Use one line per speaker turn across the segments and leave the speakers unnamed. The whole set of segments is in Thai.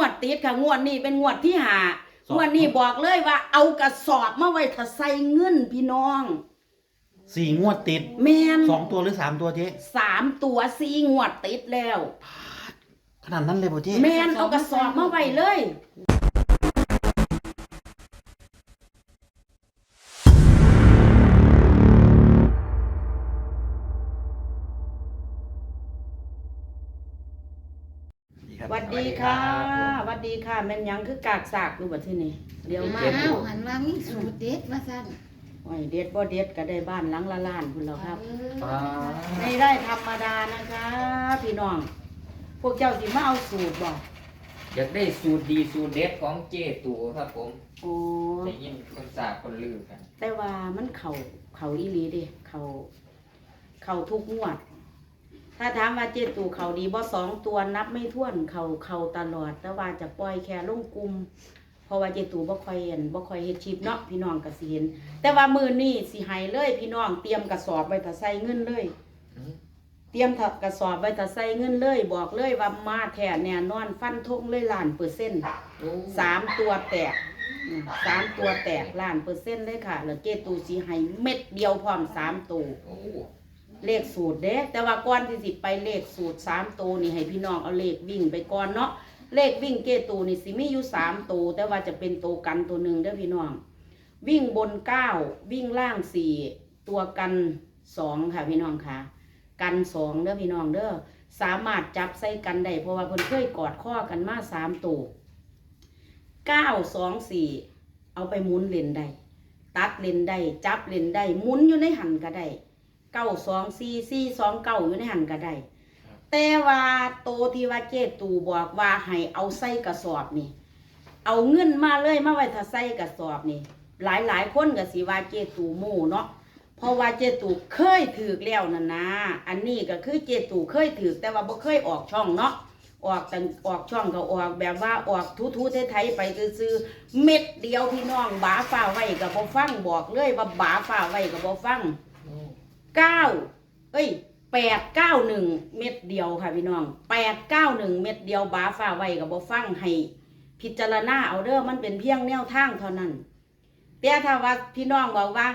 วดติดค่ะงวดนี้เป็นงวดที่หา
สอง
งวดนี้บอกเลยว่า เอากระสอบมาไว้ถ้าใส่เงินพี่น้อง
สี่งวดติด
แมน
สองตัวหรือสามตัวเจ๊
สามตัวสี่งวดติดแล้ว
ขนาดนั้นเลยป่ะเจ๊
แมนเอากระสอบมาไว้เลยสวัสดีค่ะสวัส ดีค่ะแม่นหยังคือกากสากอยู่บัดที่นี่เดี๋ยวมา
อ้าวหันว่ามีสูตรเด็ดว่าซั่น
โอ้ยเด็ดบ่เด็ดก็ได้บ้านหลังละล้านพุ่นแล้วครับ
เออ
อ่า
ไม่ได้ธรรมดานะคะ พี่น้อง พวกเจ้าสิมาเอาสูตรบ่
อยากได้สูตรดีสูตรเด็ดของเจตูครับผม
โอ้
ได้ยินคนสาบคนลือกัน
แต่ว่ามันเข่าเข่าอีหลีเด้เข่าเข่าทุกงวด ถ้าถามว่าเจตูเข่าดีบ่สองตัวนับไม่ถ้วนเข่าเข่าตลอด แต่ว่าจะปล่อยแค่ลงกลุ่มเพราะว่าเจตูบ่ค่อยเห็นบ่ค่อยเฮ็ดคลิปเนาะพี่น้องก็สิเห็น แต่ว่ามื้อนี้สิให้เลย พี่น้องเตรียมกระสอบไว้ถ้าใส่เงินเลย
อืม
เตรียมถักกระสอบไว้ถ้าใส่เงินเลย บอกเลยว่ามาแท้แน่นอนฟันทงเลยล้านเปอร์เซ็นต์
โอ้
สามตัวแตกอืมสามตัวแตกล้านเปอร์เซ็นต์เลยค่ะแล้วเกตูสีให้เม็ดเดียวพร้อมสามตัว
โอ้
เลขสูตรเด้ แต่ว่าก่อนที่สิไปเลขสูตรสามตัวนี่ให้พี่น้องเอาเลขวิ่งไปก่อนเนาะเลขวิ่งเกตูนี่สิมีอยู่สามตัวแต่ว่าจะเป็นตัวกันตัวหนึ่งเด้อพี่น้อง วิ่งบนเก้าวิ่งล่างสี่ตัวกันสองค่ะพี่น้องค่ะ กันสองเด้อพี่น้องเด้อสามารถจับใส่กันได้เพราะว่าเพิ่นเคยกอดข้อกันมาสามตัวเก้าสองสี่เอาไปหมุนเล่นได้ตัดเล่นได้จับเล่นได้หมุนอยู่ในหันก็ได้ เก้าสองสี่สี่สองเก้าอยู่ในหันก็ได้ แต่ว่าโตที่ว่าเจตูบอกว่าให้เอาใส่กระสอบนี่ เอาเงินมาเลยมาไว้ถ้าใส่กระสอบนี่ หลายหลายๆคนก็สิว่าเจตูโม่เนาะเพราะว่าเจตูเคยถือแล้วนั่นนะอันนี้ก็คือเจตูเคยถือแต่ว่าบ่เคยออกช่องเนาะออกแต่ออกช่องก็ออกแบบว่าออกทูทูไทยๆไปซื้อๆเม็ดเดียวพี่น้องบาฝ่าไว้กับบ่ฟังบอกเลยว่าบาฝ่าไว้กับบ่ฟัง
โอ้
เก้าเอ้ยแปดเก้าหนึ่งเม็ดเดียวค่ะพี่น้องแปดเก้าหนึ่งเม็ดเดียวบาฝ่าไว้กับบ่ฟังให้พิจารณาเอาเด้อมันเป็นเพียงแนวทางเท่านั้น แต่ถ้าว่าพี่น้องบอกว่า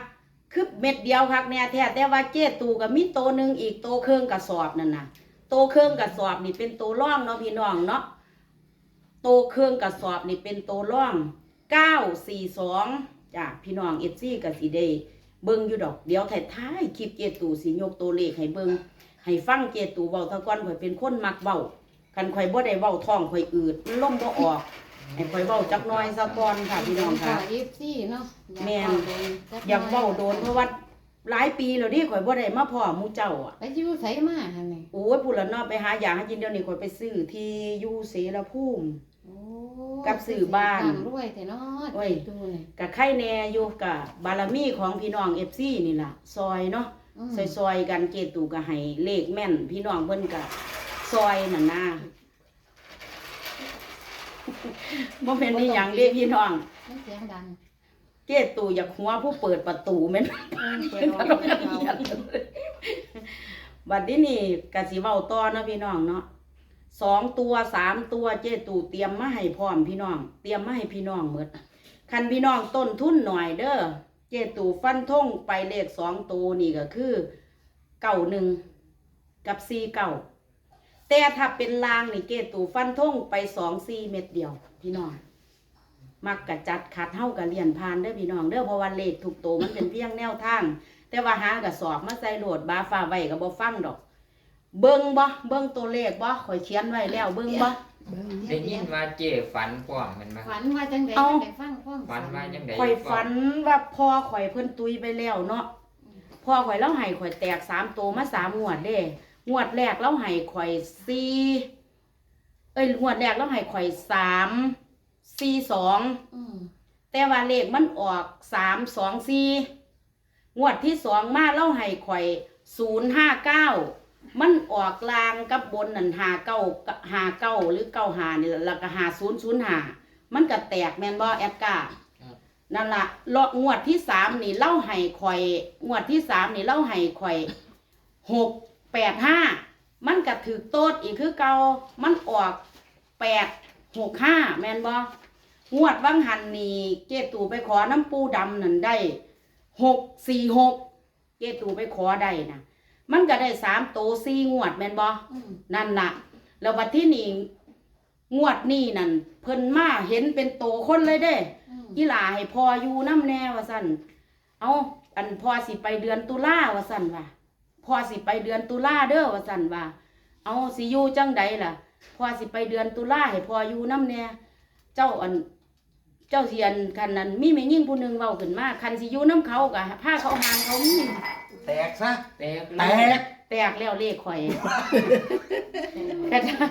คือเม็ดเดียวคักเนี่ยแท้แต่ว่าเจตูกับมีโตหนึ่งอีกโตเครื่องกระสอบนั่นนะโตเครื่องกระสอบนี่เป็นโตร่องเนาะพี่น้องเนาะโตเครื่องกระสอบนี่เป็นโตร่องเก้าสี่สองจ้ะพี่น้องเอฟซีกับสีเด เบิ่งอยู่ดอกเดี๋ยวท้ายๆคลิปเจตูสิยกตัวเลขให้เบิ่งให้ฟังเจตูเว้าตะก้อนข่อยเป็นคนมักเว้าคันข่อยบ่ได้เว้าท้องข่อยอืดมันล่มบ่ออกให้ข่อยเว้าจักหน้อยซะก่อนค่ะพี่น้องค่ะ
เอฟซีเนาะ
แม่น
เว้จั
อยากเว้าโดนเพราะว่าหลายปีแล้วนี่ข่อยบ่ได้มาพ่อหมู่เจ้าอะ
ไปอยู่ไสมาหั่นนี่
โอ้ยพูดแล้วเนาะไปหาอยางให้กินเดี๋ยวนี้ข่อยไปซื้อที่อยู่เสรภูมิ
โอ้
กับสื่อบ้าน
ตมรวยแต่เนาะ
โอ้ย
ดูนี่
กับไข่แน่อยู่กับบารมีของพี่น้อง FC นี่ล่ะ ซอยเนาะ
อืม
ซอยๆกันเกตูก็ให้เลขแม่น พี่น้องเพิ่นก็ซอยนั่นนะบ่แม่นนี่หยังเด้พี่น้อง
มันเสียงดัง
เกตูอยากหัวผู้เปิดประตูแม่น
เออเปิดออกเปิดเอา
บัดนี้นี่กะสิเว้าต่อเนาะพี่น้องเนาะ สองตัวสามตัวเจตูเตรียมมาให้พร้อมพี่น้อง เตรียมมาให้พี่น้องหมดคันพี่น้องต้นทุนหน่อยเด้อเจตูฟันทงไปเลขสองตัวนี่ก็คือเก้าหนึ่งกับสี่เก้าแต่ถ้าเป็นลางนี่เจตูฟันทงไปสองสี่เม็ดเดียว พี่น้องมักกะจัดขัดเฮากะเลียนพานเด้อพี่น้องเด้อเพราะว่าเลขถูกโตวมันเป็นเพียงแนวทาง แต่ว่าหากระสอบมาใส่โหลดบาฟ้าไว้ก็บ่ฟังดอก เบิ่งบ่เบิ่งตัวเลขบ่ข่อยเขียนไว้แล้วเบิ่งบ่
ได้ยินว่าเจฝันพร้อมแมันมา
ฝันว่าจังได๋
เอา
จังไดฟังพร้อม
ฝันว่ายังไง
ข่อยฝันว่าพ่อข่อยเพิ่นตุยไปแล้วเนาะพ่อข่อยเล่าให้ข่อยแตกสามตัวมาสามงวดเด้งวดแรกเล่าให้ข่อยสี่เอ้ยงวดแรกเล่าให้ข่อยสามสี่สอง
อืม
แต่ว่าเลขมันออกสามสองสี่งวดที่สองมาเล่าให้ข่อยศูนย์ห้าเก้า มันออกลางกับบนนั่นหาเก้าหาเก้าหรือเก้าหานี่แหละแล้วก็หาศูนย์ศูนย์หามันก็แตกแมนบอแอดกานั่นละเลาะงวดที่สามนี่เล่าให้ข่อย งวดที่สามนี่เล่าให้ข่อยหกแปดห้ามันก็ถือโต๊ดอีกคือเก่ามันออกแปดหกห้าแม่นบ่งวดวังหันนี่เจตูไปขอน้ำปูดำนั่นได้หกสี่หกเจตูไปขอได้นะ มันก็ได้สามโตสี่งวดแม่นบ่
อืม
นั่นล่ะ แล้วบัดที่นี่งวดนี่นั่นเพิ่นมาเห็นเป็นโตคนเลยเด้
อืม
อีหลาให้พออยู่น้ำแน่ว่าสั่นเอาอันพอสิไปเดือนตุลาว่าสั่นว่าพอสิไปเดือนตุลาเด้อว่าสั่นว่า เอาสิอยู่จังใดล่ะ พอสิไปเดือนตุลาให้พออยู่น้ำแน่เจ้าอันเจ้าเสียนคันนั้นมีแม่ยิ่งผู้หนึงเว้าขึ้นมาคันสิอยู่น้ำเขากะผ้าเขาหางเขามี
แตกซะ
แตก
แตก
แตกแล้วเลขข่อย
แต่
แต่ถ้า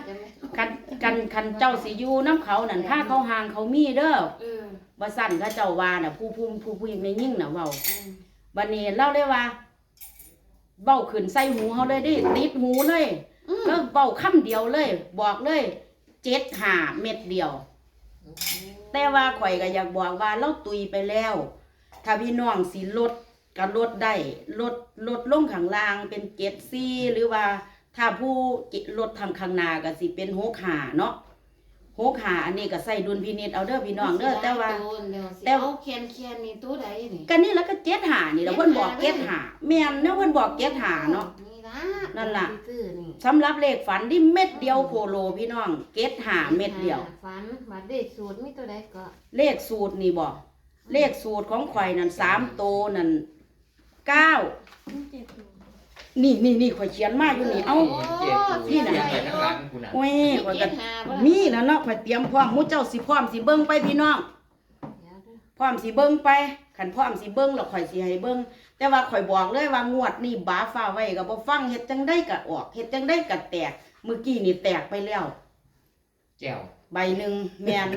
คันกันคันเจ้าสิอยู่น้ำเขานั่นผ้าเขาหางเขามีเด้อ
เออ
ว่าสั่นเขาเจ้าว่าน่ะ ผู้ผู้ผู้ผู้แม่ยิ่งน่ะเว้า
อืม
บันนี้เล่าเลยว่าเบ้าขึ้นใส่หูเขาเลยดิติดหูเลย
อืม
แล้วเบ้าคำเดียวเลย บอกเลยเจ็ดหาเม็ดเดียว แต่ว่าข่อยก็อยากบอกว่าเราตุยไปแล้ว ถ้าพี่น้องสิลด ก็ลดได้ลดลดลงข้างล่างเป็นเจ็ดซี่หรือว่าถ้าผู้ลดทางข้างหน้าก็สิเป็นหกหาเนาะหกหาอันนี้ก็ใส่ดุลพินิจเอาเด้อพี่น้องเด้อแต่ว่า
โดนเดี๋ยวสิ
แต่
เอาแคนแคนนี่ตัวใดนี่
กันนี่แล้วก็เจ็ดหานี่แล้วเพิ่นบอกเจ็ดหาแม่นเนาะเพิ่นบอกเจ็ดหาเนาะ
นี่ล่ะ
นั่นล่ะ
ตัวที่ซื้อนี่
สำหรับเลขฝันที่เม็ดเดียวโคโลพี่น้องเจ็ดหาเม็ดเดียว
ฝันมาเลขสูตรมีตัวใดก็
เลขสูตรนี่บอกเลขสูตรของข่อยนั่นสามโตวนั่น เก้านี่นี่นี่ข่อยเขียนมาอยู่นี่เอ้า
เจ็ดตู
นี่น่ะ
เขียนไปข้างหลังคุณน่ะ
โอ้ย
มี
ข่อย
เจ็
ก็
ดหาบ่ล่ะ
มีแล้วเนาะข่อยเตรียมพร้อมหมูเจ้าสิพร้อมสิเบิ่งไปพี่น้อง
เดี๋ยวเด้อ
พร้อมสิเบิ่งไปขันพร้อมสิเบิ่งแล้วข่อยสิให้เบิ่งแต่ว่าข่อยบอกเลยว่างวดนี่บาฟ้าไว้ก็บ่ฟังเฮ็ดจังได้ก็ออกเฮ็ดจังได้ก็แตกเมื่อกี้นี่แตกไปแล้ว
แก้ว
ใบหนึ่งแมน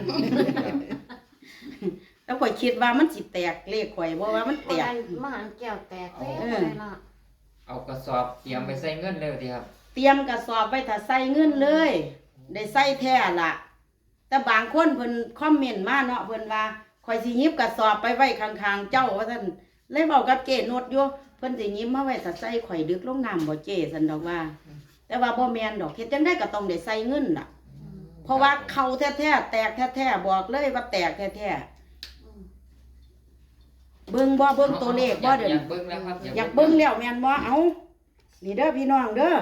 แล้วข่อยคิดว่ามันสิแตกเลขข่อยเพราะว่ามันแต
บ่
ก
ได้มหันแก้วแตกแล้ว
เออ
บ่ได้ล่ะ
เอากระสอบเตรียมไปใส่เงินเลยทีครับ
เตรียมกระสอบไว้ถ้าใส่เงินเลย ได้ใส่แท้ล่ะ แต่บางคนเพิ่นคอมเมนต์มาเนาะเพิ่นว่าข่อยสิหยิบกระสอบไปไว้ข้างๆเจ้าว่าซั่นเลยเว้ากับเจนดอยู่เพิ่นสิหยิบมาไว้ถ้าใส่ข่อยดึกลงน้ำบ่เจซั่นดอกว่า แต่ว่าบ่แม่นดอกเฮ็ดจังได๋ก็ต้องได้ใส่เงินล่ะ เพราะว่าเข้าแท้ๆแตกแท้ๆบอกเลยว่าแตกแท้ๆ
อืม
เบิ่งบ่เบิ่งตัวเลขบ่เดี๋ยว
อยา
นี้
กเบิ้งแล้วครับ
อยากเบิ่งแล้วแม่นบ่เอานี่เด้อพี่น้องเด้อ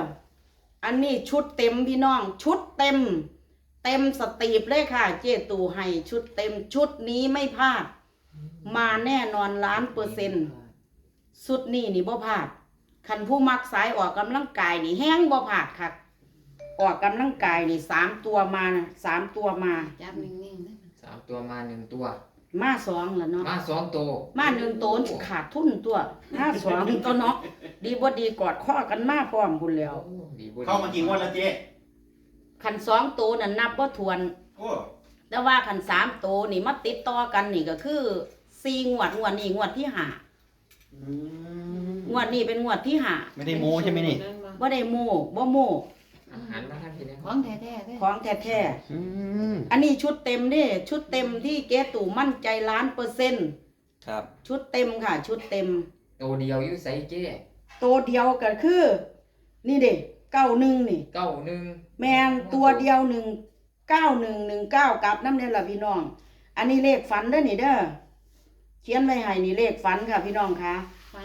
อันนี้ชุดเต็มพี่น้อง ชุดเต็ม เต็มสตรีปเลยค่ะ เจตูให้ชุดเต็มชุดนี้ไม่พลาด มาแน่นอนล้านเปอร์เซ็นต์ชุดนี้นี่บ่พลาดคันผู้มักสายออกกำลังกายนี่แห้งบ่พลาดค่ะ ออกกำลังกายนี่สามตัวมานะสามตัวมา
จับนิ่งๆเด้อ
สามตัวมาหนึ่งตัว
มาสองแล้วเนาะ
มาสองตัว
มาหนึ่งโตนขาดทุนตัวห้าสองตัวเนาะดีบ่ดีกอดข้อกันมาพร้อมคุณแล้ว
โอ้ดีบ่ดี
เข้ามากี่งวดแล้วเจ๊
ขันสองโตนั่นนับบ่ทวน
โอ้
แต่ว่าขันสามโตนี่มาติดต่อกันนี่ก็คือสี่งวดงวดนี้งวดที่ห้า
อืม
งวดนี้เป็นงวดที่ห้า
ไม่ได้โม้ใช่ไหมนี่
บ่ได้โม่บ่โม่
อา หารมาท่านทีนี้
ของแท้ๆเด้อ
ของแท้
อืม
ๆอันนี้ชุดเต็มเด้ชุดเต็มที่เกตู่มั่นใจล้านเปอร์เซ็นต์
ครับ
ชุดเต็มค่ะ ชุดเต็ม
ตัวเดียวอยู่ใส่เจ้
ตัวเดียวก็คือ นี่เด้เก้าหนึ่งนี่
เก้าหนึ่ง
แมนตัวเดียวหนึ่งเก้าหนึ่งหนึ่งเก้ากับน้ำเนี่ยล่ะพี่น้อง อันนี้เลขฝันเด้อนี่เด้อเขียนไว้ให้นี่เลขฝันค่ะพี่น้องค่ะ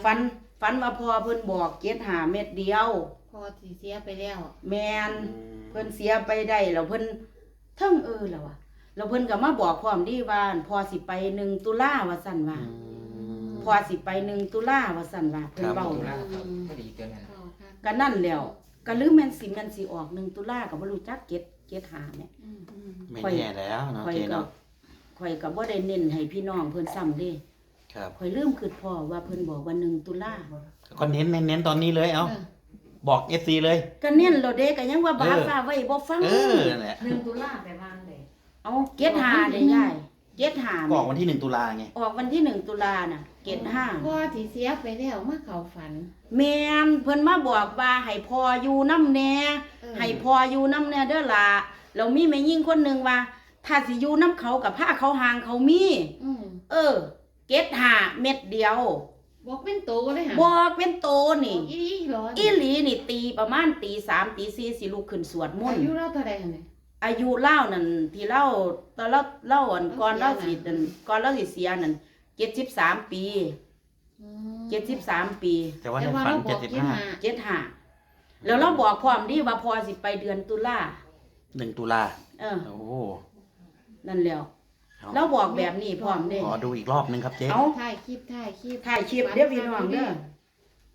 ฝันฝันว่าพอเพิ่นบอกเจ็ดหาเม็ดเดียว
พ อสิเสียไปแล้ว
แมนเพิ่นเสียไปได้แล้วเพิ่นเทั้งเออแล้วอะแล้วเพิ่นก็มาบอกพร้อมดีว่าพอสิไปหนึ่งตุลาว่าสั่นว่าพอสิไปหนึ่งตุลาว่าสั่นว่าเพิ่นเบา
ตัว
นะ
ละครับพอดีตัวนั้น
เข้าค่ะ
ก็นั่นแล้วก็ลืมแม่นสิแม่นสิออกหนึ่งตุลาก็บ่รู้จักเจ็ดเจ็ดหาแม่
อืมอืม
ไม่แน่แล้วเนาะ
ข่อย
เจ๊
ก็
เนาะ
ข่อยก็บ่ได้เน้นให้พี่น้องเพิ่นซ้ำเด้
ครับ
ข่อยลืมคือพ่อว่าเพิ่นบอกว่าหนึ่งตุลา
ก็เน้นเน้นเน้นตอนนี้เลยเอ้า บอกเอฟซีเลย
ก็เน้นโลดเด้ก็ยังว่าบา
เออ
ฟ้าไว้บ่ฟัง
เออนั่นแหละ
หนึ่งตุลาไปบ้านเลย
เอาเก็ดหาได้ยายเก็ดหา
ก็อ
แม่
อกวันที่หนึ่งตุลาไง
ออกวันที่หนึ่งตุลาน่ะ เก็ดห้า
พอสิเสียไปแล้วมาเข้าฝัน
แม่นเพิ่นมาบอกว่าให้พออยู่น้ำแน่
เออ
ให้พออยู่น้ำแน่เด้อล่ะแล้วมีแม่ยิ่งคนหนึงว่า ถ้าสิอยู่น้ำเขากับผ้าเขาหางเขามี
อืม
เออ เก็ดหาเม็ดเดียว
บอกเป็นโตเลยฮะ
บอกเป็นโตนี่
บอกอีหลอ
อีหลีนี่ตีประมาณตีสามตีสี่สิลุกขึ้นสวดมน
อา
ต์
ยุเราเท่าใดหั่นนี่
อายุเล่านั่นที่เล่าตอนเล่าเล่าอันก่อนเล่าสินั่นก่อนเล่าสิเสียนั่นเจ็ดสิบสามปี
อืม
เจ็ดสิบสามปี
แต่ว่า
แต่
ใน
ว่า
ฝัน
เราบ
เจ็
อ
ด
ก
สิบ
เจ็ด
ห้า
ห้า
เจ็ดห้าแล้วเราบอกพร้อมดีว่าพอสิไปเดือนตุลา
หนึ่งตุลา
เออ
โอ้
นั่นแล้ว
เอา
เราบอกแบบนี้พร้อมเด้
ขอดูอีกรอบนึงครับเจ๊
เอา
ถ่ายคลิปถ่ายคลิป
ถ่ายคลิปเด้อพี่น้องเด้อ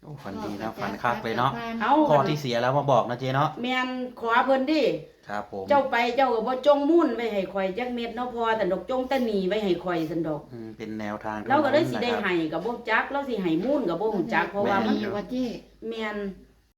โอ้ฝันดีนะฝันคักเลยเนาะ
เอา
พ่อที่เสียแล้วมาบอกนะเจ๊เนาะ
แม่นขอเพิ่นดิ
ครับผม
เจ้าไปเจ้าก็บ่จงมุ่นไว้ให้ข่อยจักเม็ดเนาะพอแต่ดอกจงแตะหนีไว้ให้ข่อยซั่นดอก
อืมเป็นแนวทาง
เราก็เลยสิได้
นะครับ
ให้ก็บ่จักเราสิให้มุ่นก็บ่ฮู้จักเพราะว่ามัน
ว่าเจ๊
แม่น